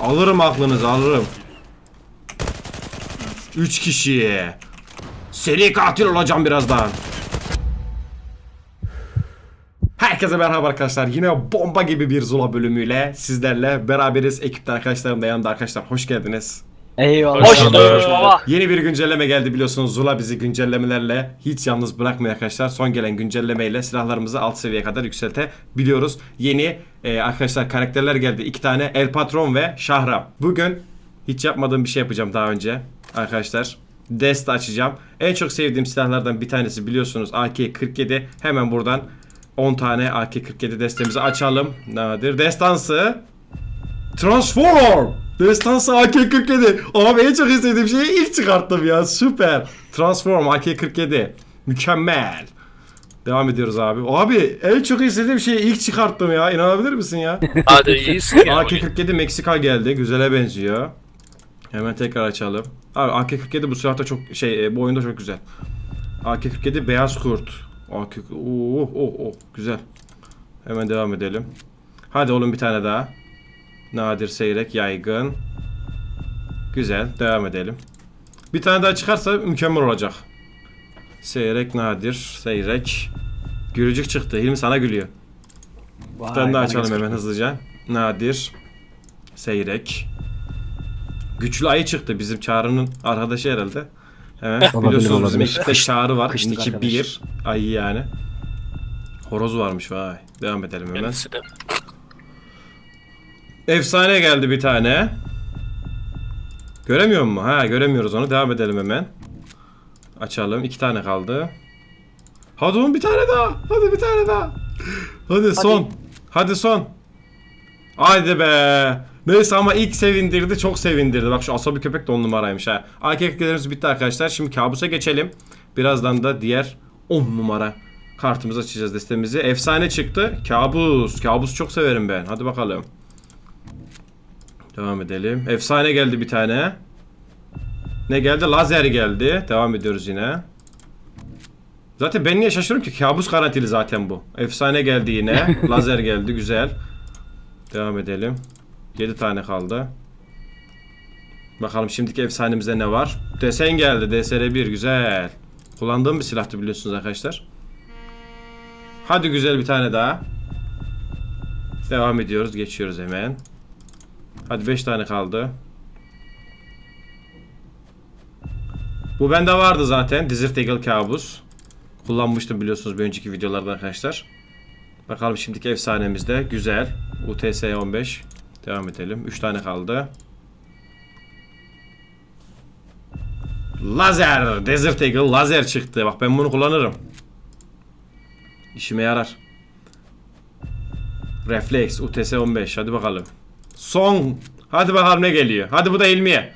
Alırım aklınızı alırım. 3 kişi. Seri katil olacağım birazdan. Herkese merhaba arkadaşlar. Yine bomba gibi bir Zula bölümüyle sizlerle beraberiz. Ekipte arkadaşlarım da yanımda arkadaşlar. Hoş geldiniz. Eyvallah. Hoş bulduk baba. Yeni bir güncelleme geldi biliyorsunuz. Zula bizi güncellemelerle hiç yalnız bırakmıyor arkadaşlar. Son gelen güncellemeyle silahlarımızı alt seviyeye kadar yükseltebiliyoruz. Yeni e, arkadaşlar karakterler geldi. İki tane El Patron ve Şahram. Bugün hiç yapmadığım bir şey yapacağım daha önce. Arkadaşlar Dest açacağım. En çok sevdiğim silahlardan bir tanesi biliyorsunuz AK-47. Hemen buradan 10 tane AK-47 destemizi açalım. Nadir destansı. Transform! Destansı AK-47. Abi en çok istediğim şeyi ilk çıkarttım ya. Süper. Transform AK-47. Mükemmel. Devam ediyoruz abi. Abi en çok istediğim şeyi ilk çıkarttım ya. İnanabilir misin ya? Hadi iyisin ya. AK-47 Meksika geldi. Güzele benziyor. Hemen tekrar açalım. Abi AK-47 bu silahta çok şey e, bu oyunda çok güzel. AK-47 beyaz kurt. AK oh oh oh güzel. Hemen devam edelim. Hadi oğlum bir tane daha. Nadir seyrek yaygın. Güzel devam edelim. Bir tane daha çıkarsa mükemmel olacak. Seyrek nadir seyrek. Gülücük çıktı. Hilmi sana gülüyor. Bir tane daha açalım hemen hızlıca. Nadir. Seyrek. Güçlü ayı çıktı bizim Çağrı'nın arkadaşı herhalde. Hemen Olabilir, biliyorsunuz bizim ekipte Çağrı var. Kışlık 2 arkadaş. 1 ayı yani. Horoz varmış vay. Devam edelim hemen. Kendisi de. Efsane geldi bir tane. Göremiyor mu? Ha göremiyoruz onu. Devam edelim hemen. Açalım. İki tane kaldı. Hadi oğlum bir tane daha. Hadi bir tane daha. Hadi son. Hadi son. Haydi be. Neyse ama ilk sevindirdi. Çok sevindirdi. Bak şu asabi köpek de on numaraymış ha. AKK'lerimiz bitti arkadaşlar. Şimdi kabusa geçelim. Birazdan da diğer 10 numara kartımızı açacağız destemizi. Efsane çıktı. Kabus. Kabus çok severim ben. Hadi bakalım. Devam edelim. Efsane geldi bir tane. Ne geldi? Lazer geldi. Devam ediyoruz yine. Zaten ben niye şaşırıyorum ki? Kabus garantili zaten bu. Efsane geldi yine. Lazer geldi. Güzel. Devam edelim. 7 tane kaldı. Bakalım şimdiki efsanemizde ne var? Desen geldi. DSR1 güzel. Kullandığım bir silahtı biliyorsunuz arkadaşlar. Hadi güzel bir tane daha. Devam ediyoruz. Geçiyoruz hemen. Hadi 5 tane kaldı. Bu bende vardı zaten. Desert Eagle kabus. Kullanmıştım biliyorsunuz bir önceki videolarda arkadaşlar. Bakalım şimdiki efsanemizde. Güzel. UTS 15. Devam edelim. 3 tane kaldı. Lazer. Desert Eagle lazer çıktı. Bak ben bunu kullanırım. İşime yarar. Reflex UTS 15. Hadi bakalım. Son. Hadi bakalım ne geliyor. Hadi bu da ilmiye.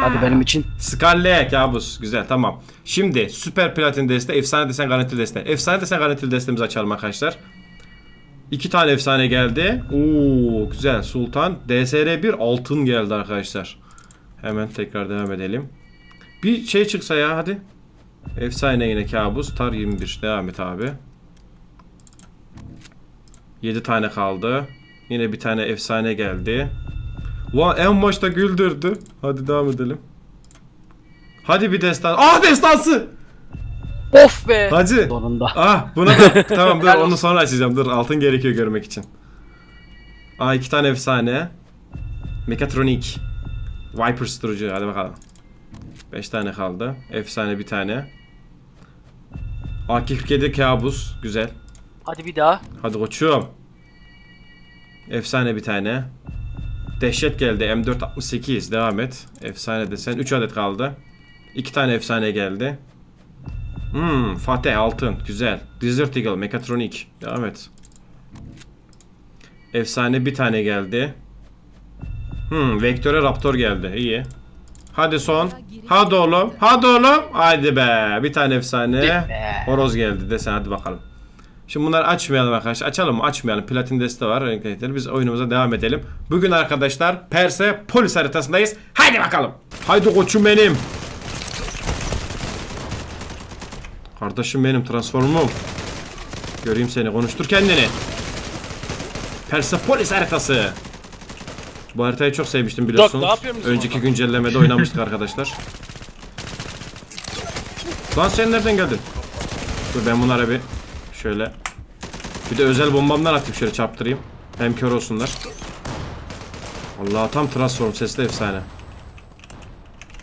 Hadi benim için. Skalle kabus. Güzel tamam. Şimdi süper platin deste, efsane desen garantili deste. Efsane desen garantili destemizi açalım arkadaşlar. İki tane efsane geldi. Oo güzel. Sultan. DSR 1 altın geldi arkadaşlar. Hemen tekrar devam edelim. Bir şey çıksa ya hadi. Efsane yine kabus. Tar 21. Devam et abi. 7 tane kaldı. Yine bir tane efsane geldi. Ulan en başta güldürdü. Hadi devam edelim. Hadi bir destan. Ah destansı! Of be. Hacı. Sonunda. Ah buna da tamam dur onu sonra açacağım. Dur altın gerekiyor görmek için. Aa iki tane efsane. Mekatronik. Viper Strucu hadi bakalım. 5 tane kaldı. Efsane bir tane. AK-47 kabus. Güzel. Hadi bir daha. Hadi koçum. Efsane bir tane. Dehşet geldi. M468. Devam et. Efsane desen. 3 adet kaldı. 2 tane efsane geldi. Hmm, Fatih altın. Güzel. Desert Eagle. Mekatronik. Devam et. Efsane bir tane geldi. Hmm, Vektör'e Raptor geldi. İyi. Hadi son. Hadi oğlum. Hadi oğlum. Haydi be. Bir tane efsane. Horoz geldi desen hadi bakalım. Şimdi bunları açmayalım arkadaşlar. Açalım mı? Açmayalım. Platin deste var. Biz oyunumuza devam edelim. Bugün arkadaşlar Perse polis haritasındayız. Haydi bakalım. Haydi koçum benim. Kardeşim benim transformum. Göreyim seni. Konuştur kendini. Persepolis haritası. Bu haritayı çok sevmiştim biliyorsunuz. bizim Önceki güncellemede oynamıştık arkadaşlar. Lan sen nereden geldin? Dur ben bunlara bir şöyle bir de özel bombamdan atayım şöyle çarptırayım. Hem kör olsunlar. Allah tam transform sesli efsane.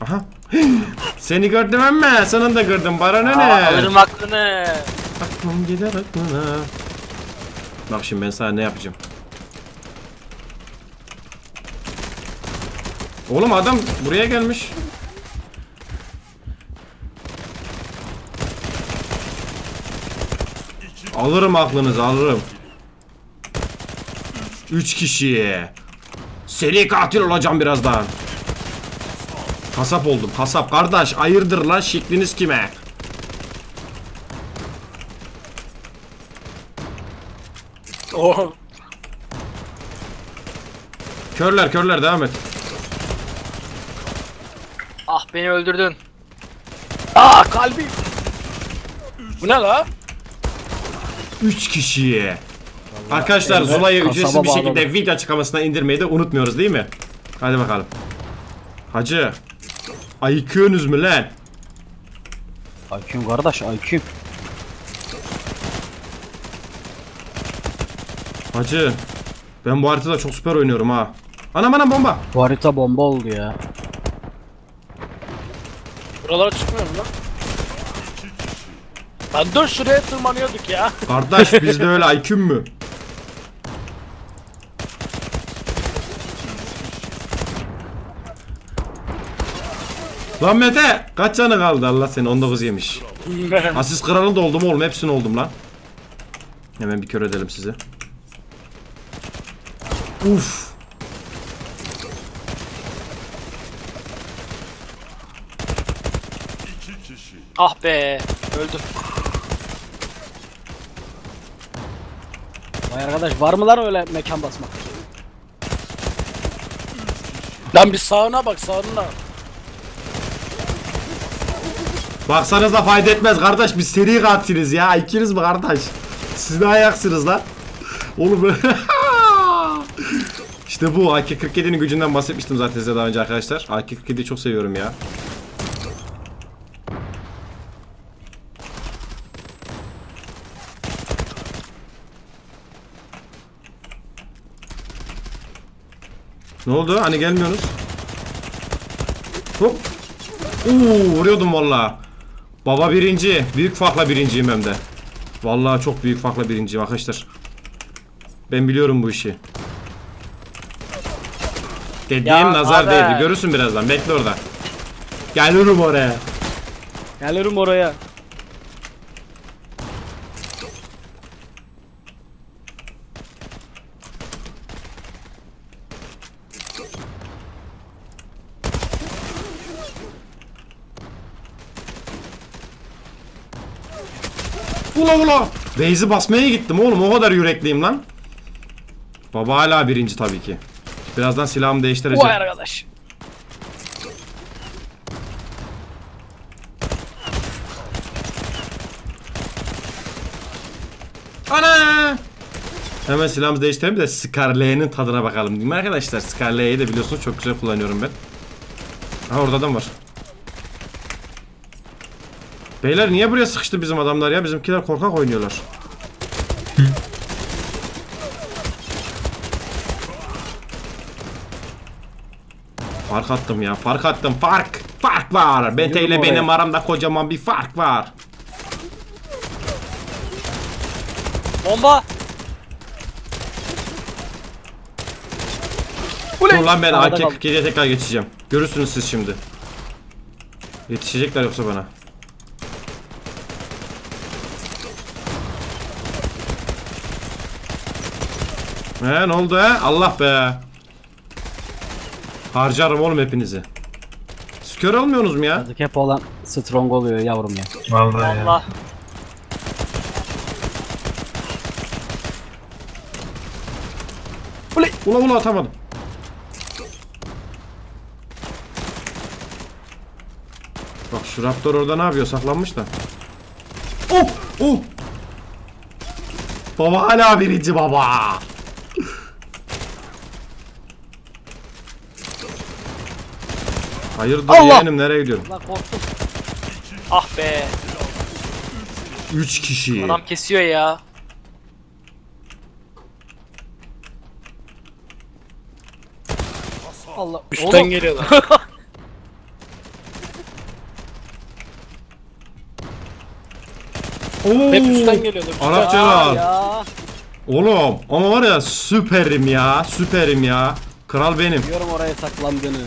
Aha. Seni gördüm ama sonunda gördüm. Bana ne ne? Alırım aklını. Aklım gider aklına. Bak şimdi ben sana ne yapacağım. Oğlum adam buraya gelmiş. Alırım aklınızı alırım. Üç kişiye. Seri katil olacağım birazdan. Kasap oldum kasap kardeş ayırdır lan şekliniz kime? Oh. Körler körler devam et. Ah beni öldürdün. Aa kalbim. Bu ne la? 3 kişiye. Arkadaşlar evet, Zula'yı ücretsiz bir şekilde bağladım. video açıklamasına indirmeyi de unutmuyoruz değil mi? Hadi bakalım. Hacı. Ayıkıyorsunuz mu lan? IQ'm kardeş IQ'm. Hacı. Ben bu haritada çok süper oynuyorum ha. Anam anam bomba. Bu harita bomba oldu ya. Buralara çıkmıyor mu lan? Lan dur şuraya tırmanıyorduk ya. Kardeş bizde öyle IQ mü? Lan Mete kaç canı kaldı Allah seni 19 yemiş. Asist kralı da oldum oğlum hepsini oldum lan. Hemen bir kör edelim sizi. Uf. Ah be. Öldüm. Vay arkadaş var mı lan öyle mekan basmak? Lan bir sağına bak sağına. Baksanız da fayda etmez kardeş biz seri katiliz ya ikiniz mi kardeş? Siz ne ayaksınız lan? Oğlum İşte bu AK-47'nin gücünden bahsetmiştim zaten size daha önce arkadaşlar. AK-47'yi çok seviyorum ya. Ne oldu? Hani gelmiyorsunuz? Hop. Oo vuruyordum valla. Baba birinci. Büyük farkla birinciyim hem de. Vallahi çok büyük farkla birinciyim arkadaşlar. Ben biliyorum bu işi. Dediğim Ya nazar abi. değdi. Görürsün birazdan. Bekle orada. Gelirim oraya. Gelirim oraya. Ula ula. Beyzi basmaya gittim oğlum. O kadar yürekliyim lan. Baba hala birinci tabii ki. Birazdan silahımı değiştireceğim. Vay arkadaş. Ana! Hemen silahımızı değiştirelim de Scarlet'in tadına bakalım değil mi arkadaşlar? Scarlet'i de biliyorsunuz çok güzel kullanıyorum ben. Aha orada adam var. Beyler niye buraya sıkıştı bizim adamlar ya? Bizimkiler korkak oynuyorlar. fark attım ya. Fark attım. Fark. Fark var. Bente ile benim aramda kocaman bir fark var. Bomba. Dur lan ben Sağda kaldı. AK-47'ye tekrar geçeceğim. Görürsünüz siz şimdi. Yetişecekler yoksa bana. He ne oldu he? Allah be. Harcarım oğlum hepinizi. Siz kör olmuyorsunuz mu ya? Azıcık hep olan strong oluyor yavrum ya. Vallahi ya. Allah. Ula ula atamadım. Bak şu raptor orada ne yapıyor? Saklanmış da. Oh! Oh! Baba hala birinci baba. Hayırdır Allah! yeğenim nereye gidiyorsun? Lan korktum. Ah be. 3 kişi. Adam kesiyor ya. Allah. Üstten Oğlum, geliyorlar. Oo, Hep üstten geliyorlar. Üstten. Arapça ya, var. ya. Oğlum ama var ya süperim ya süperim ya. Kral benim. Biliyorum oraya saklandığını.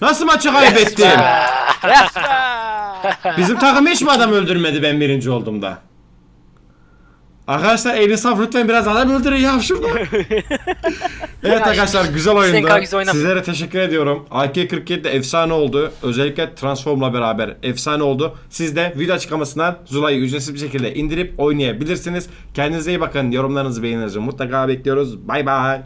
Nasıl maçı kaybettim? Bizim takım hiç mi adam öldürmedi ben birinci olduğumda? Arkadaşlar Elisaf lütfen biraz adam öldürün ya şurada. evet arkadaşlar güzel oyundu. Sizlere teşekkür ediyorum. AK-47 de efsane oldu. Özellikle Transform'la beraber efsane oldu. Siz de video açıklamasından Zula'yı ücretsiz bir şekilde indirip oynayabilirsiniz. Kendinize iyi bakın. Yorumlarınızı beğeninizi mutlaka bekliyoruz. Bay bay.